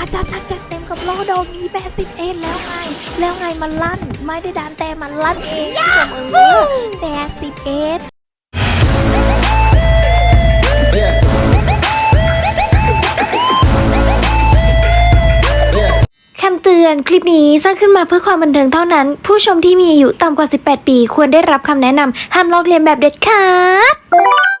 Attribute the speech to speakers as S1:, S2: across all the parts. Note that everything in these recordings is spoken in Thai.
S1: าจัดหนักจัดเต็มกับโลดอกนี้80เอ็นแล้วไง แล้วไงมันลั่น ไม่ได้ดันแต่มันลั่นเองคุณผู้ชมเออ80เอ็นคำเตือนคลิปนี้สร้างขึ้นมาเพื่อความบันเทิงเท่านั้น ผู้ชมที่มีอายุต่ำกว่า 18 ปี ควรได้รับคำแนะนำห้ามลอกเลียนแบบเด็ดขาด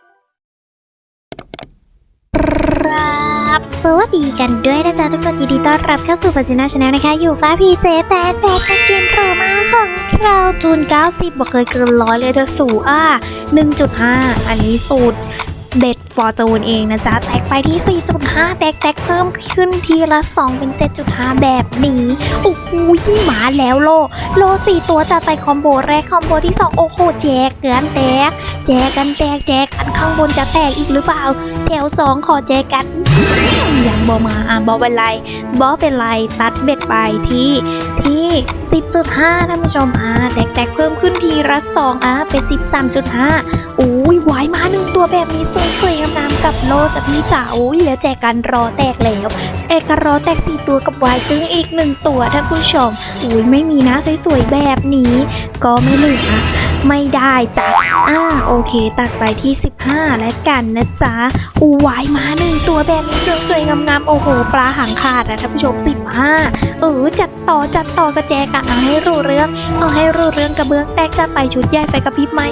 S1: ครับสวัสดีกันด้วยนะจ๊ะทุกคนยินดีต้อนรับเข้าสู่ปัจจุบันชาแนลนะคะ อยู่ฟ้าพีเจแปดแปดเกมโรมาของเราจูน 90 บอกเคยเกินร้อยเลยเธอสู่อะ1.5 อันนี้สูตรเด็ด อร์จูนเองนะจ๊ะ แตกไปที่ 4.5 แตกแตกเพิ่มขึ้นทีละ 2 เป็น 7.5 แบบนี้โอ้โหมาแล้วโล โล 4 ตัวจะไปคอมโบแรกคอมโบที่ 2 โอ้โหแจกเกินแตก แจกกันแตกแจกกันข้างบนจะแตกอีกหรือเปล่า แถว 2 ขอแจกกันยังบอมาอะบอเป็นไรบอเป็นไรตัดเบ็ดไปที่ที่10.5ท่านผู้ชมอะแตกแตกเพิ่มขึ้นทีละ2อะเป็น 13.5อุ้ยวายมาหนึ่งตัวแบบนี้สวยๆงามๆ กับโลจากพี่จ๋าอุ้ยแล้วแจกกันรอแตกแล้วแจกกันรอแตกสี่ตัวกับวายซึ่งอีกหนึ่งตัวท่านผู้ชมอุ้ยไม่มีนะสวยๆแบบนี้ ก็ไม่เหลือไม่ได้จ้ะอ่าโอเค ตัดไปที่ 15 แล้วกันนะจ๊ะอู้วายมาหนึ่งตัวแบบนี้สวยๆงามๆโอ้โห ปลาหางขาดนะท่านผู้ชม 15 เออ จัดต่อจัดต่อกระแจกอะเอาให้รู้เรื่อง เอาให้รู้เรื่องกระเบื้องแตกจัดไปชุดใหญ่ไปกระพริบไหม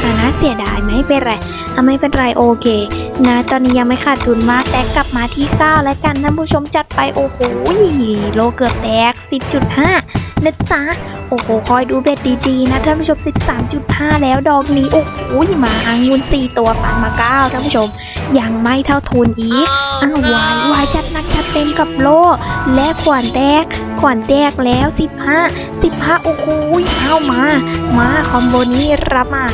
S1: แต่น่าเสียดายไหมเป็นไร อะไม่เป็นไรโอเค นะ ตอนนี้ยังไม่ขาดทุนมาก แต่กลับมาที่ 9 แล้วกันท่านผู้ชมจัดไปโอ้โหโลเกือบแตก 10.5นะจ๊ะโอ้โห คอยดูเบ็ดดีๆ นะท่านผู้ชม 13.5 แล้วดอกนี้ โอ้โหมาหางุน4ตัวปันมา 9 ท่านผู้ชม ยังไม่เท่าทุนอีกอ้าววายวายจัดหนักจัดเต็มกับโลและขวานแตกขวานแตกแล้ว 15 15 โอ้โหเอามา มาคอมโบนี้รับมา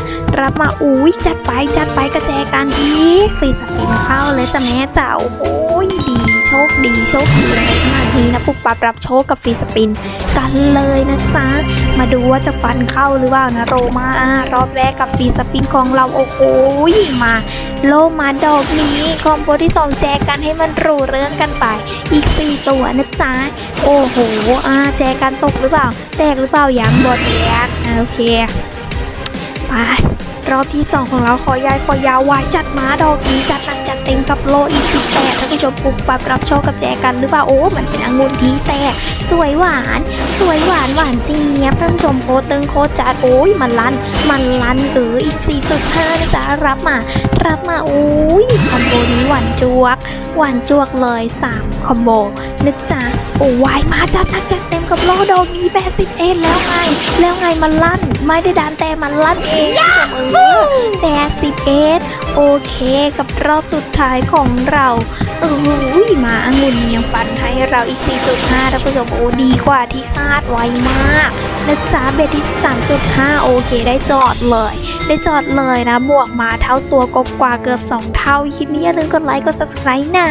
S1: รับมาอุ้ยจัดไปจัดไปกระแจกันอีกฟรีสปินเข้าเลยจ้ะแม่จ๋าโอ้โหดีโชคดีโชคดีในขนาดนี้นะปุ๊บปับรับโชคกับฟรีสปิน กันเลยนะจ๊ะมาดูว่าจะฟันเข้าหรือเปล่านะโรมารอบแรกกับฟรีสปินของเราโอ้โหมา โลมาดอกนี้คอมโบที่สองแจกกันให้มันรูเรื่องกันไป อีกสี่ตัวนะจ๊ะ โอ้โหอ่าแจกกันตกหรือเปล่า แตกหรือเปล่ายังบอแตกโอเค ไป รอบที่สองของเราขอยายขอยาววายจัดมาดอกนี้จัดหนักจัดเต็มกับโลอีกสิบแปดท่านผู้ชมปุบปับรับโชคกับแจกันหรือเปล่าโอ้มันเป็นองุ่นที่แตก วยหวาน สวยหวานหวานเจี๊ยบท่านผู้ชมโคตรตึงโคตรจัดโอ้ยมันลัน มันลันเอออีกสี่จุดห้านะจ๊ะรับมา รับมาโอ้ยคอมโบนี้หวานจวก หวานจวกเลยสามคอมโบนะจ๊ะโอ้วายมาจัดหนักจัดเต็มกับโลดอกนี้80เอ็นแล้วไง แล้วไงมันลั่น ไม่ได้ดันแต่มันลั่นเองคุณผู้ชมเออแต่10เอ็น โอเคกับรอบสุดท้ายของเราเออมาองุ่นยังฟันให้เราอีก 4.5ท่านผู้ชมโอ้ดีกว่าที่คาดไว้มากนะจ๊ะเบที่ 3.5 โอเคได้จอดเลย ได้จอดเลยนะ บวกมาเท่าตัวกบกว่าเกือบ 2 เท่า คลิปนี้อย่าลืมกดไลค์ กด subscribe นะ